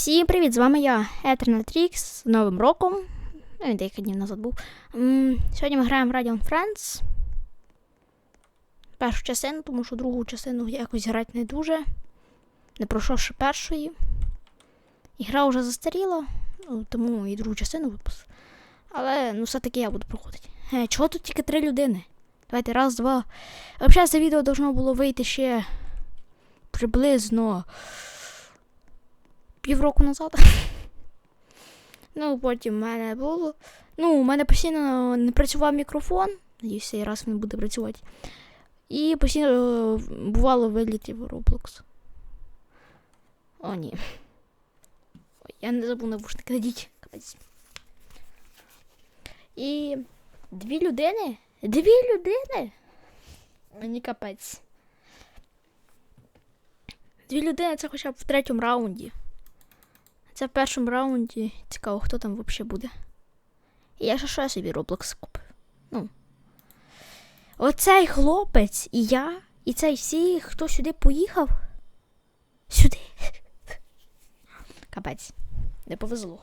Всім привіт! З вами я, Етернатрікс, з Новим роком. Він декілька днів назад був. Сьогодні ми граємо в Radiant Friends. Першу частину, тому що другу частину якось грати не дуже. Не пройшовши першої. І гра вже застаріла, ну, тому і другу частину випустив. Але ну все-таки я буду проходити. Е, чого тут тільки три людини? Давайте раз, два. Взагалі, це відео должно було вийти ще приблизно півроку назад. ну, потім в мене було. Ну, у мене постійно не працював мікрофон. Надіюсь, цей раз він буде працювати. І постійно е, бувало вилітів Roblox. О, ні. Ой, я не забув навушники, надіть. І дві людини. Дві людини. Мені капець. Дві людини це хоча б в третьому раунді. Це в першому раунді. Цікаво, хто там взагалі буде. І я ще що я собі Roblox купив. Ну. Оцей хлопець і я, і цей всі, хто сюди поїхав. Сюди. Капець. Не повезло.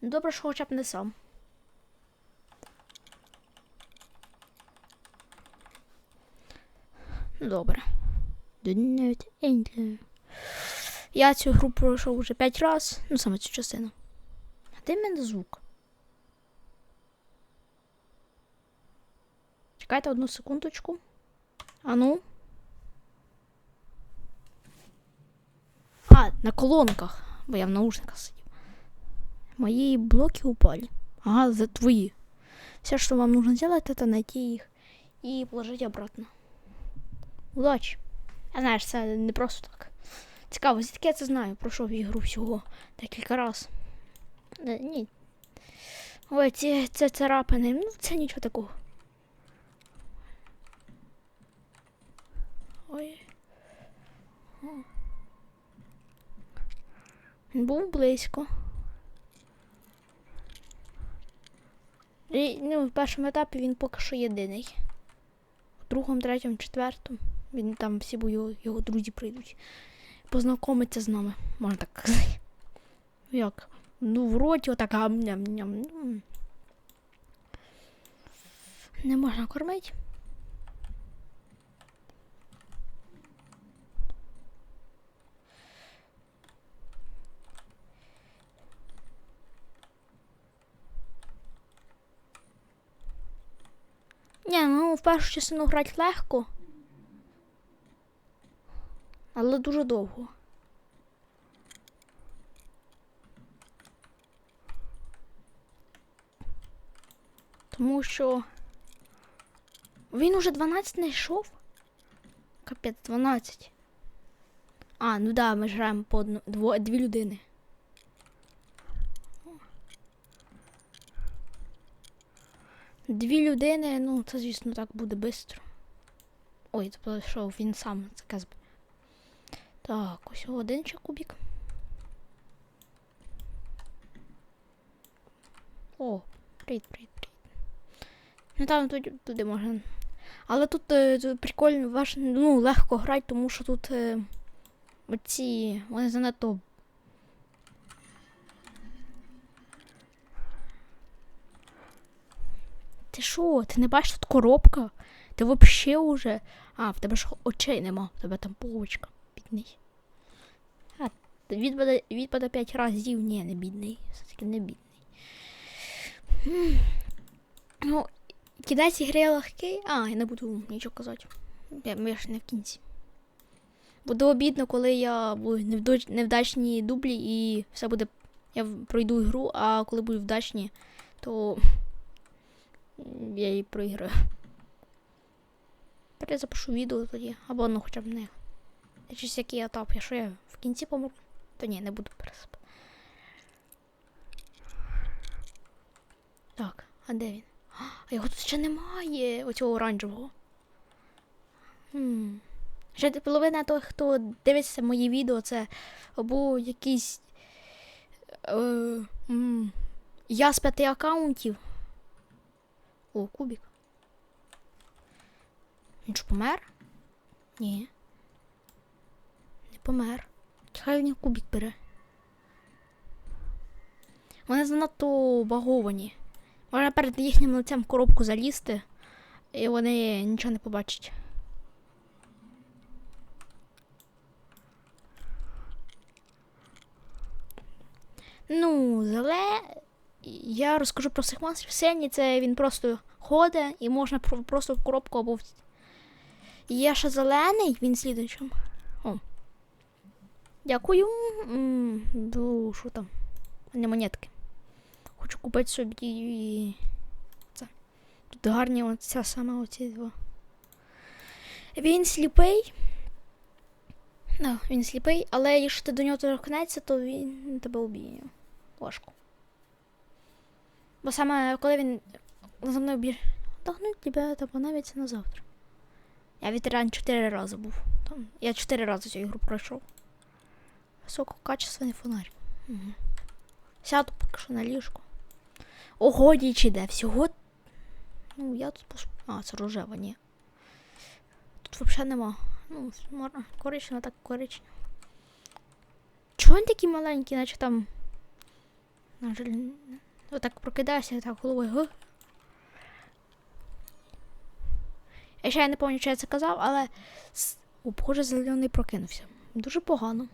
Ну, Добре, що хоча б не сам. Ну, Добре. Я цю гру пройшов вже 5 разів, ну саме цю частину. А де мене звук? Чекайте одну секундочку. А ну. А, на колонках, бо я в наушниках сидів. Мої блоки упали. Ага, за твої. Все, что вам нужно сделать, это найти их и положить обратно. Удачі! Я знаєш, це не просто так. Цікаво, звідки я це знаю. Пройшов ігру всього декілька раз. Е, ні. Ой, ці, це царапини. Ну, це нічого такого. Ой. Він був близько. І, ну, в першому етапі він поки що єдиний. У другому, третьому, четвертому. Він там всі бо його, його друзі прийдуть. Познайомиться з нами, можна так казати. Як? Ну, в роті отак гам-ням-ням. Ну, Не можна кормити. Ні, ну в першу частину грати легко. Але дуже довго. Тому що він уже 12 не йшов. Капець, 12. А, ну да, ми граємо по одну, дво, дві людини. Дві людини, ну, це, звісно, так буде швидко. Ой, це що, він сам це казав. Так, ось один ще кубик. О, привіт, привіт, привіт. Ну там туди, туди можна. Але тут, е, тут прикольно, ваш, ну, легко грати, тому що тут е, оці, вони занадто. Ти що? Ти не бачиш тут коробка? Ти взагалі уже. А, в тебе ж очей нема, в тебе там полочка бідний. А, відпаде, відпаде 5 разів. Ні, не бідний. Все-таки не бідний. Ну, кидайся гри легкий. А, я не буду нічого казати. Я, я ж не в кінці. Буде обідно, коли я буду невдач, невдачні дублі і все буде. Я пройду ігру, а коли буду вдачні, то я її проіграю. Тепер я запишу відео тоді, або ну хоча б не. Якийсь який етап, якщо я в кінці помру, то ні, не буду пересип. Так, а де він? А його тут ще немає, оцього оранжевого. Хм. Ще половина того, хто дивиться мої відео, це або якийсь. Е, я з п'яти аккаунтів. О, кубик. Він ж помер? Ні. Помер. Хай він кубик бере. Вони занадто баговані. Можна перед їхнім лицем в коробку залізти, і вони нічого не побачать. Ну, зеле. Я розкажу про цих монстрів. Синій це він просто ходить і можна просто в коробку або. Є ще зелений, він слідуючим. Дякую. Ну, що там? Не монетки. Хочу купити собі. Це. Тут гарні оця саме оці два. Він сліпий. Да, він сліпий, але якщо ти до нього торкнеться, то він тебе уб'є. Важко. Бо саме коли він за мною біж. Дохнуть тебе та понавиться на завтра. Я ветеран 4 рази був. Там, я 4 рази цю ігру пройшов. Висококачественний фонарь. Угу. Сяду поки що на ліжко. Ого, ніч іде. Всього. Ну, я тут пош... А, це рожева, ні. Тут взагалі нема. Ну, можна. Коричнево, так коричнево. Чого він такий маленький, наче там. Отак прокидаєшся, так головою. Г. Я ще не пам'ятаю, що я це казав, але о, похоже, зелений прокинувся. Дуже погано.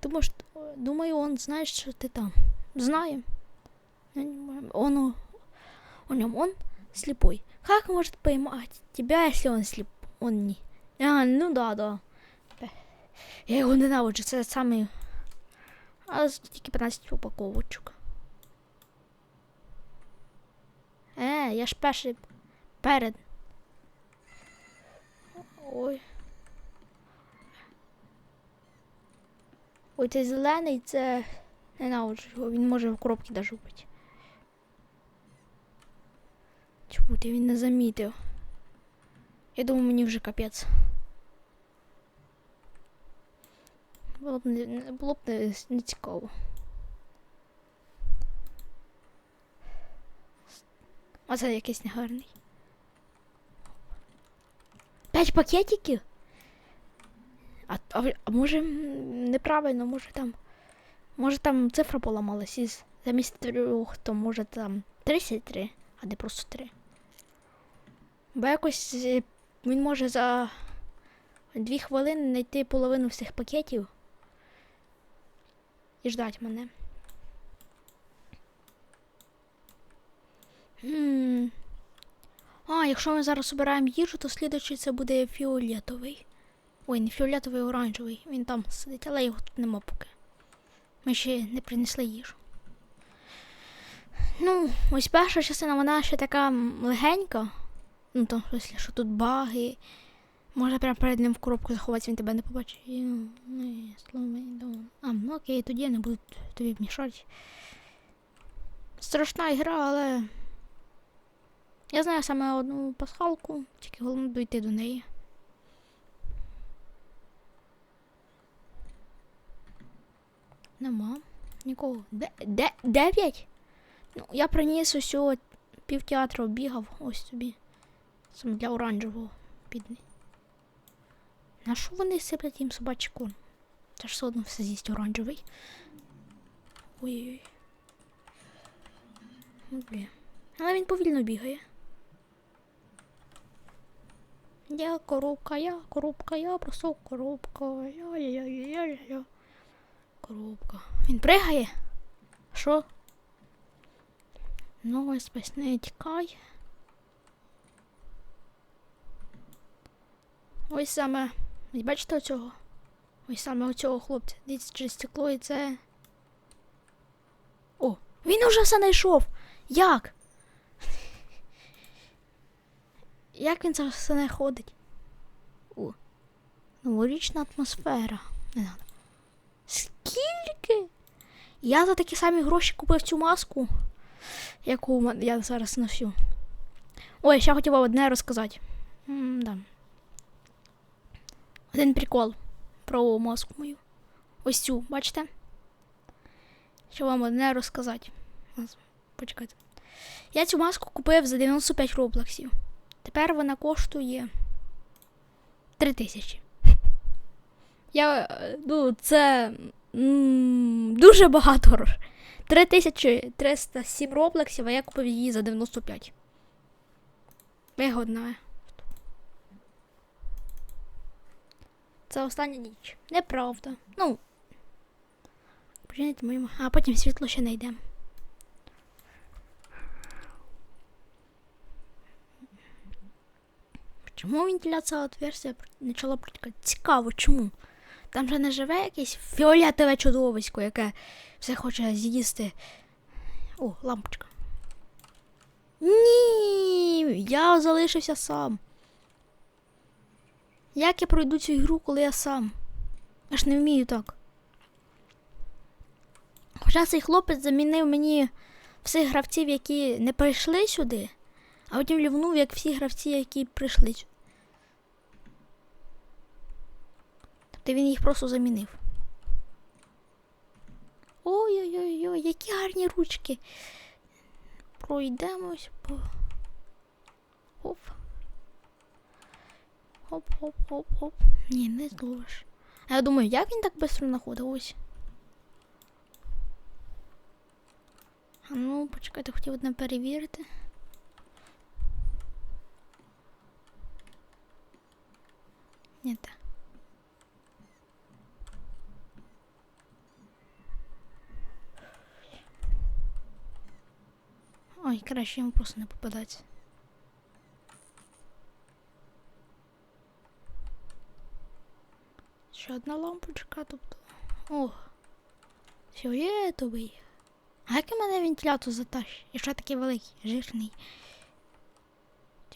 Тому що, думаю, он знає, що ти там. Знає. Я не знаю. Он, у- у нем он слепой. Как может поймать тебя, если он слеп? Он не. А, ну да, да. Я його ненавиджу, це саме. Але тут тільки 15 упаковочок. Е, я ж перший перед. Ой. Ой, цей зелений це ненавиджу його, він може в коробці даже вбити. Чому ти він не замітив? Я думаю, мені вже капець. Було б не- було б не, не цікаво. Оце якийсь негарний. П'ять пакетиків? А, а, а може неправильно, може там. Може там цифра поламалась із замість трьох, то може там 33, а не просто 3. Бо якось е, він може за дві хвилини знайти половину всіх пакетів і ждать мене. М. А, якщо ми зараз обираємо їжу, то слідуючий це буде фіолетовий. Ой, не фіолетовий, а оранжевий. Він там сидить, але його тут нема поки. Ми ще не принесли їжу. Ну, ось перша частина, вона ще така легенька. Ну, там, смысле, що тут баги. Можна прямо перед ним в коробку заховатися, він тебе не побачить. Ну, down. А, ну окей, тоді я не буду тобі мішати. Страшна ігра, але. Я знаю саме одну пасхалку, тільки головне дойти до неї. Нема. Нікого. Де, де, дев'ять? Ну, я приніс усього півтеатру оббігав. Ось тобі. Саме для оранжевого підний. На що вони сиплять їм собачий корм? Це ж все одно все з'їсть оранжевий. Ой-ой-ой. Ну, блін. Але він повільно бігає. Я коробка, я коробка, я просто коробка. Я-я-я-я-я-я. Коробка. Він пригає? Що? Ну, ось спесь не тікай. Ось саме. Ось бачите оцього? Ось саме оцього хлопця. Дивіться через стекло і це. О, він уже все знайшов. Як? Як він це все знаходить? О, новорічна атмосфера. Не надо. Скільки? Я за такі самі гроші купив цю маску, яку я зараз ношу. Ой, ще хотів вам одне розказати. м да. Один прикол про маску мою. Ось цю, бачите? Що вам одне розказати. Почекайте. Я цю маску купив за 95 роблоксів. Тепер вона коштує 3000. Я, ну, це м, дуже багато грошей. 3307 роблексів, а я купив її за 95. Вигодна. Це остання ніч. Неправда. Ну. Моєму. А потім світло ще не йде. Чому вентиляція отверстия почала протікати? Цікаво, чому? Там же не живе якесь фіолетове чудовисько, яке все хоче з'їсти. О, лампочка. Ні, я залишився сам. Як я пройду цю ігру, коли я сам? Я ж не вмію так. Хоча цей хлопець замінив мені всіх гравців, які не прийшли сюди, а потім лівнув, як всі гравці, які прийшли сюди. Тобто він їх просто замінив. Ой-ой-ой, які гарні ручки. Пройдемось по. Оп. Оп-оп-оп-оп. Ні, не зловиш. А я думаю, як він так швидко знаходив? Ось. А ну, почекайте, хотів одне перевірити. Ні, так. Ой, краще йому просто не попадати. Ще одна лампочка, тобто. О! Фіолетовий. А як мене вентилятор затащить? І що такий великий, жирний.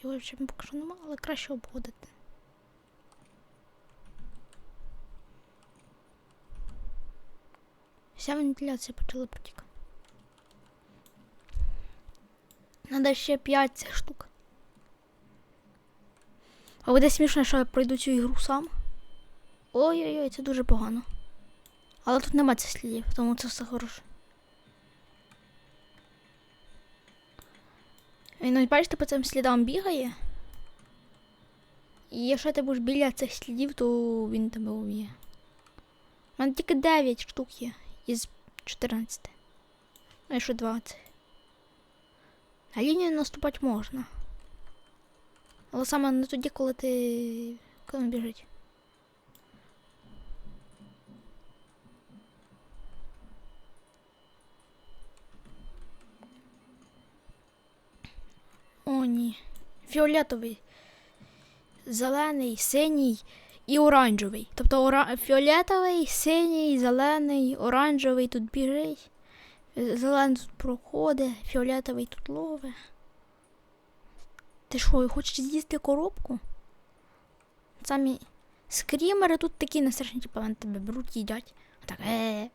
Його ще поки що нема, але краще обходити. Вся вентиляція почала протікати. Надо ще 5 цих штук. А буде смішно, що я пройду цю ігру сам. Ой-ой-ой, це дуже погано. Але тут нема цих слідів, тому це все хороше. Ось бачите, по цим слідам бігає. І якщо ти будеш біля цих слідів, то він тебе уб'є. У мене тільки 9 штук є із 14. Ну ще 20. На лінію наступати можна. Але саме не тоді, коли ти. коли він біжить. О, ні. Фіолетовий. Зелений, синій і оранжевий. Тобто ора... фіолетовий, синій, зелений, оранжевий тут біжить. Зелений тут проходить, фіолетовий тут лове. Ти що, хочеш з'їсти коробку? Самі скрімери тут такі не страшні, типу, вони тебе беруть, їдять. Так, е.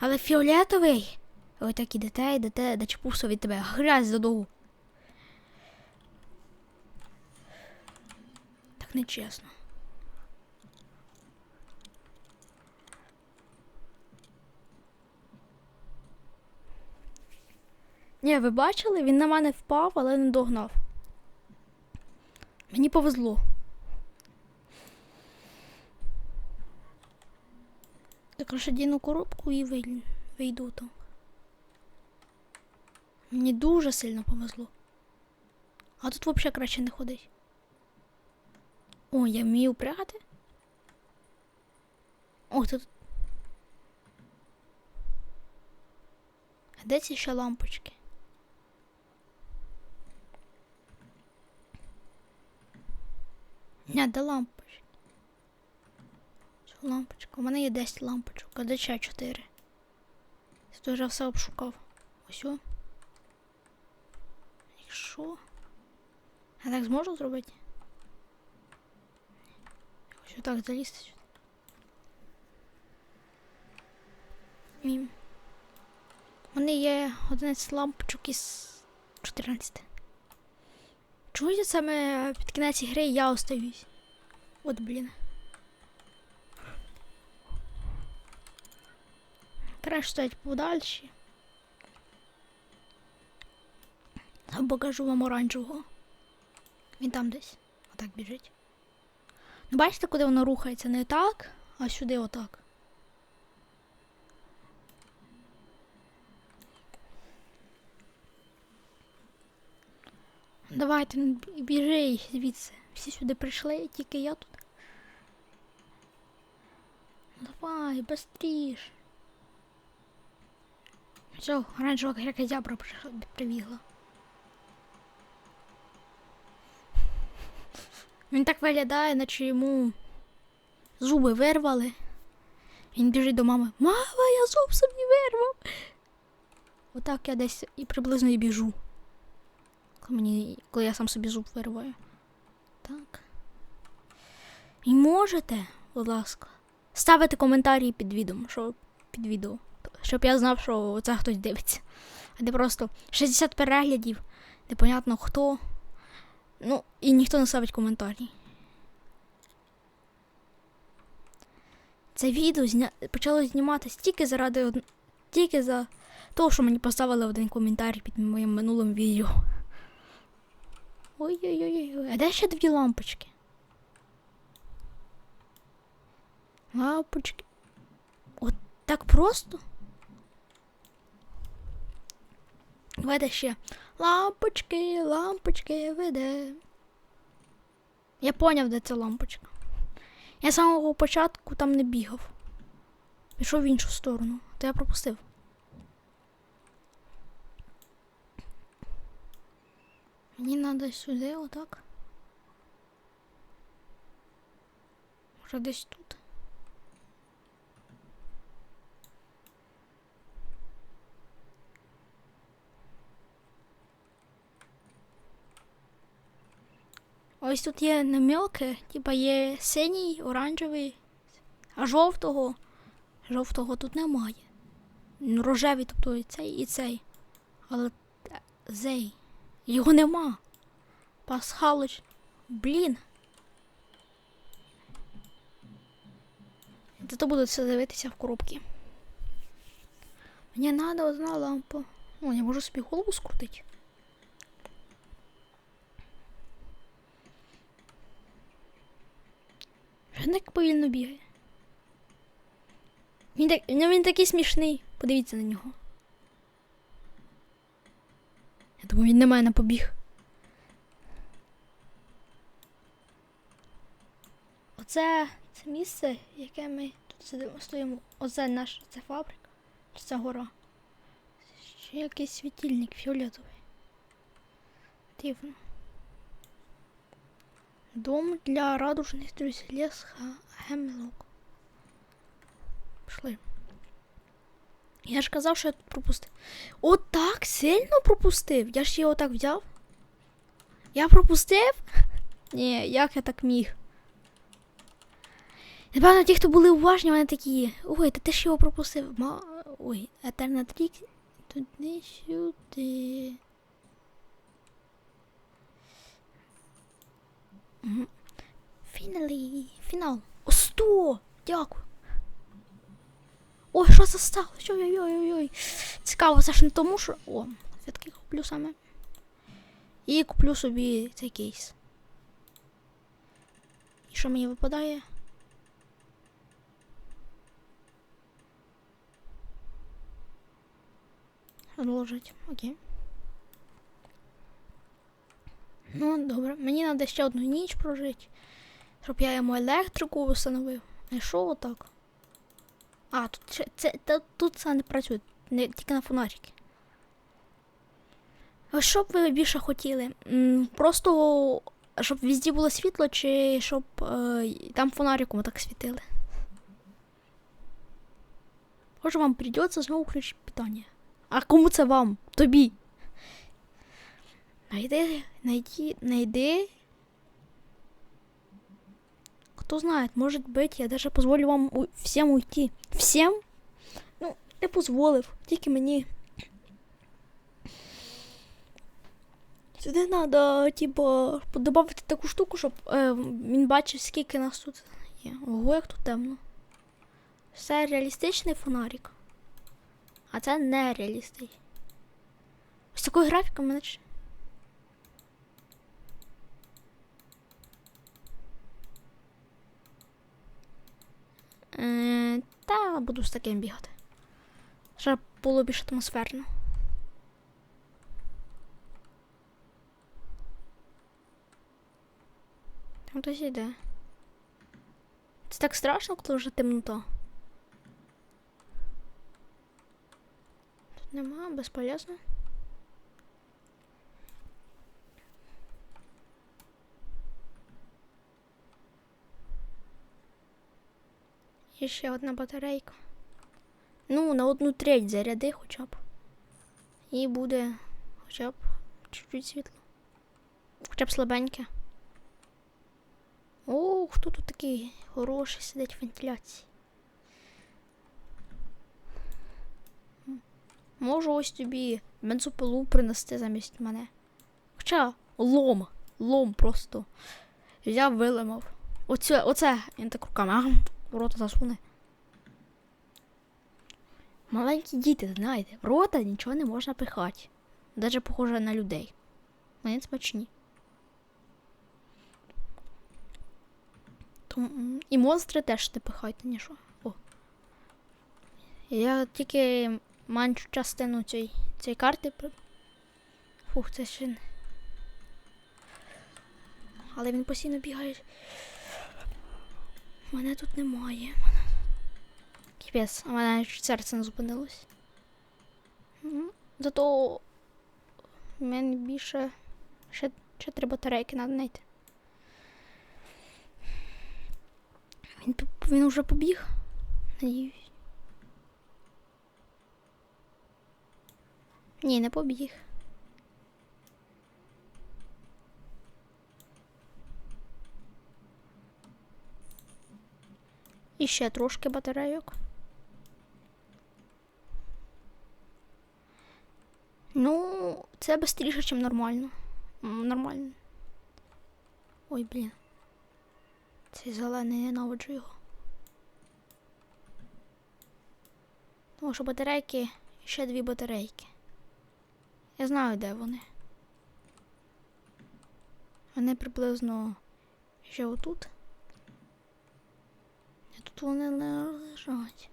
Але фіолетовий. Ой, так ідете, ідете, дочепувся від тебе. Грязь додолу. Так нечесно. Ні, ви бачили, він на мене впав, але не догнав. Мені повезло. Так краще коробку і вий- вийду там. Мені дуже сильно повезло. А тут взагалі краще не ходить. О, я вмію прягати. О, тут. А де ці ще лампочки? Ні, де лампочки? Цю лампочку. У мене є 10 лампочок, а де ще 4? Я вже все обшукав. Ось. о. Якщо. Я так зможу зробити? Ось так залізти сюди. Мім. У мене є 11 лампочок із 14. Чому саме під кінець гри я остаюсь? От блін. Краще стоять подальші. А покажу вам оранжевого. Він там десь. Отак біжить. Ну, бачите, куди воно рухається? Не так, А сюди отак. Давайте, ну, біжи звідси. Всі сюди прийшли, тільки я тут. Давай, быстріш. Все, оранжева кракозябра приш- прибігла. Він так виглядає, наче йому зуби вирвали. Він біжить до мами. Мама, я зуб собі вирвав. Отак я десь і приблизно і біжу. Коли, мені, коли я сам собі зуб вирваю. Так. І можете, будь ласка, ставити коментарі під відео, що під відео. Щоб я знав, що це хтось дивиться. А не просто 60 переглядів, непонятно хто. Ну, і ніхто не ставить коментарі. Це відео зня... почало зніматися тільки заради од... тільки за того, що мені поставили один коментар під моїм минулим відео. Ой-ой-ой, а де ще дві лампочки? Лампочки. От так просто? Веде ще. Лампочки, лампочки, веде. Я поняв, де ця лампочка. Я з самого початку там не бігав. Пішов в іншу сторону, то я пропустив. Мені треба сюди, отак. Може десь тут. Ось тут є намілки, типа є синій, оранжевий, а жовтого. Жовтого тут немає. Рожевий, тобто і цей, і цей. Але е, зей. Його нема. Пасхалич. Блін. Зато буду все дивитися в коробці. Мені треба одна лампа. О, я можу собі голову скрутити. Так повільно бігає. Він, так, ну, він такий смішний. Подивіться на нього. Я думаю, він на мене побіг. Оце це місце, яке ми тут сидимо, стоїмо. Оце наш, це фабрика. Це гора. Ще якийсь світильник фіолетовий. Дивно. Дом для радужних друзів лес Гемлок. Пішли. Я ж казав, що я тут пропустив. От так сильно пропустив. Я ж його так взяв. Я пропустив? Ні, як я так міг? Напевно, ті, хто були уважні, вони такі. Ой, та ти ж його пропустив. Ма... Ой, Етернатрік. Туди сюди. Фіналі. Фінал. О, 100! Дякую. Ой, що це сталося? Ой-ой-ой-ой. Цікаво, це ж не тому, що. О, все-таки куплю саме. І куплю собі цей кейс. І що мені випадає? Продовжить. Окей. Ну, добре. Мені треба ще одну ніч прожити. Щоб я йому електрику встановив. Не що отак? А, тут ще- це, та, тут це не працює, не, тільки на фонарики. Що б ви більше хотіли? Просто щоб везде було світло, чи щоб е, там фонариком так світили? Може вам придеться знову включити питання. А кому це вам? Тобі. Найди, найди, найди. Кто знает, может быть, я даже позволю вам у- всем уйти. Всем? Ну, я позволив, тільки мені. Сюди треба, типу, додати таку штуку, щоб е, він бачив, скільки нас тут є. Ого, як тут темно. Це реалістичний фонарик. А це не реалістичний. Ось такою графікою мене. Ч- я буду з таким бігати. Щоб було більш атмосферно. Там хтось йде. Це так страшно, коли вже темнота. Тут нема, безполезно. І ще одна батарейка. Ну, на одну треть заряди хоча б. І буде хоча б чуть-чуть світло. Хоча б слабеньке. О, хто тут такий хороший сидить в вентиляції? Можу ось тобі бензопилу принести замість мене. Хоча лом, лом просто. Взяв, вилимав. Оце, оце, він так руками, рота засуне. Маленькі діти, знаєте, в рота нічого не можна пихати. Даже похоже на людей. Вони смачні. Тому, і монстри теж не пихайте, ні що. О. Я тільки меншу частину цієї, цієї карти. Фух, це ще. Але він постійно бігає. Мене тут немає. Кіпець, а мене аж серце не зупинилось. Зато в мене більше ще, ще три батарейки треба знайти. Він, він уже побіг. Надіюсь. Ні, не побіг. І ще трошки батарейок. Ну, це швидше, ніж нормально. Нормально. Ой, блін. Цей зелений ненавиджу його. Тому що батарейки, ще дві батарейки. Я знаю, де вони. Вони приблизно ще отут. Тут вони лежать.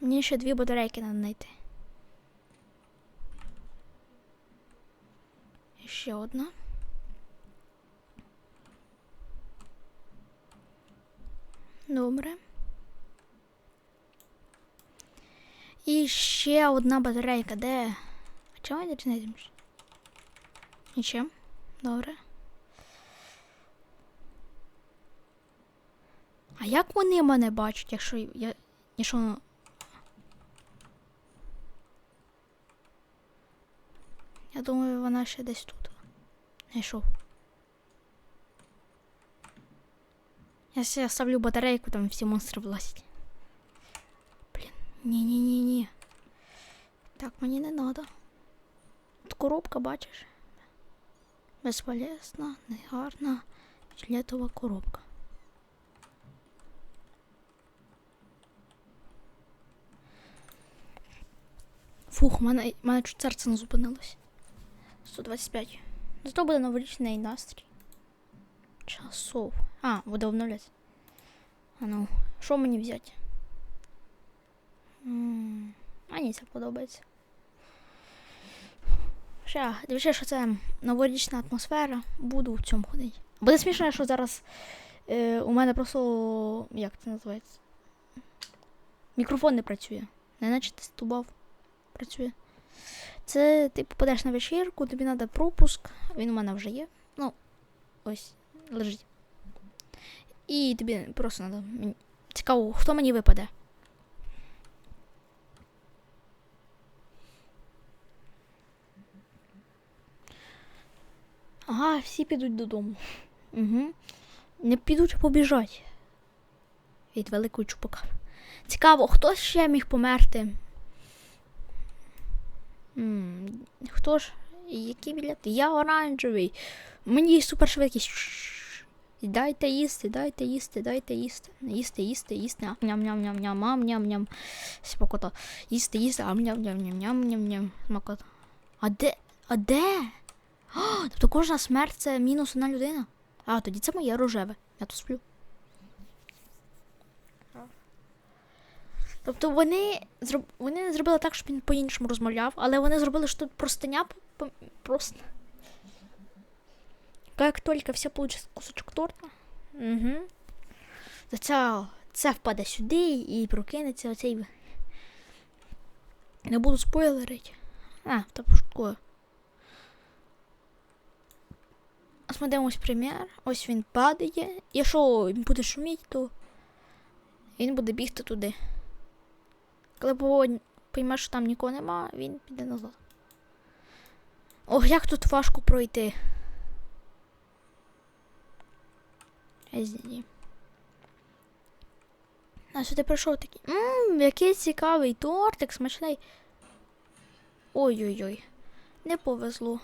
Мені ще дві батарейки треба знайти. І ще одна. Добре. І ще одна батарейка. Де? А чого я не? Нічим. Добре. А як вони мене бачать, якщо я. Якщо... Я думаю, вона ще десь тут. Знайшов. Я ставлю батарейку, там всі монстри влазять. Блін, ні-ні-ні-ні. Так, мені не надо. Тут коробка, бачиш? Безполезна, негарна, жилетова коробка. Фух, мене, мене чуть серце не зупинилось. 125. Зато буде новорічний настрій. Часов. А, буде обновлятися. А ну, що мені взяти? Мені це подобається. Ще, дивіться, що це новорічна атмосфера. Буду в цьому ходити. Буде смішно, що зараз е, у мене просто. Як це називається? Мікрофон не працює. Не наче ти стубав. Працює. Це ти попадеш на вечірку, тобі треба пропуск. Він у мене вже є. Ну, ось, лежить. І тобі просто треба. Цікаво, хто мені випаде. Ага, всі підуть додому. Угу. Не підуть, побіжать. Від великого чупака. Цікаво, хто ще міг померти? М, Хто ж? Які білети? Я оранжевий. Мені супершвидкість. Дайте їсти, дайте їсти, дайте їсти. Їсти, їсти, їсти. Ням-ням-ням-ням, ням-ням-ням. Смакота. Їсти, їсти, ам ням ням ням ням ням ням Смакота. А де? А де? А, тобто кожна смерть це мінус одна людина. А, тоді це моє рожеве. Я тут сплю. Тобто вони, зроб... вони не зробили так, щоб він по-іншому розмовляв, але вони зробили, що тут простиня просто. Як тільки все получить кусочок торта. Угу. То це, це впаде сюди і прокинеться оцей. Не буду спойлерити. А, то пошуткую. Ось ми дивимось примір. Ось він падає. Якщо він буде шуміти, то він буде бігти туди. Коли поводь пойме, що там нікого нема, він піде назад. Ох, як тут важко пройти. Езді. А сюди прийшов такий. Ммм, який цікавий тортик, смачний. Ой-ой-ой. Не повезло.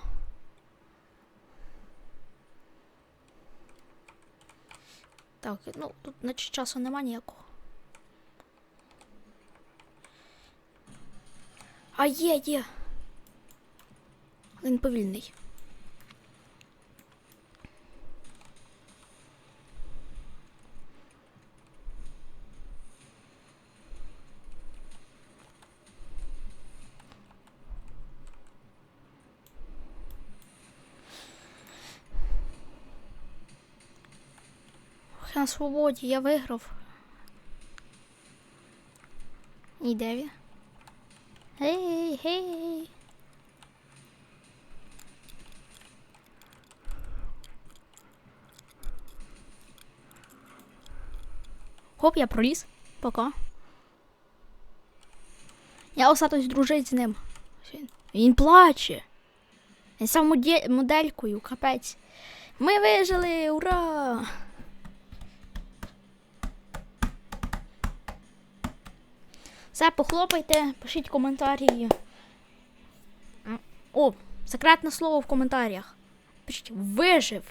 Так, ну тут наче часу нема ніякого. А є, є. Він повільний. На свободі я виграв. І де він? Гей, гей. Хоп, я проліз. Пока. Я остатось дружить з ним. Він, плаче. Він сам моделькою, капець. Ми вижили, ура! Все, похлопайте, пишіть коментарі. О, секретне слово в коментарях. Пишіть вижив.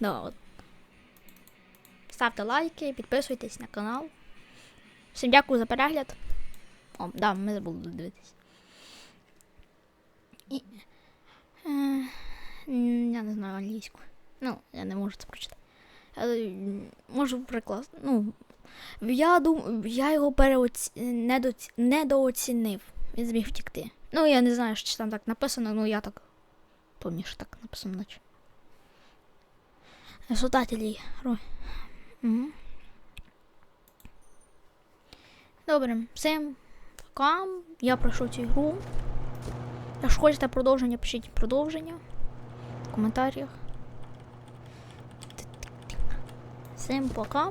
Да, от. Ставте лайки, підписуйтесь на канал. Всім дякую за перегляд. О, да, ми забули дивитись. І, е, я не знаю англійську. Ну, я не можу це прочитати. Можу приклад. Ну, я дум... я його переоці... недоці... недооцінив. Він зміг втікти. Ну, я не знаю, чи там так написано, ну я так помніг, що так написано наче. Создателі. Угу. Добре, всім пока. Я пройшов цю гру. Якщо хочете продовження, пишіть продовження в коментарях. Всім пока.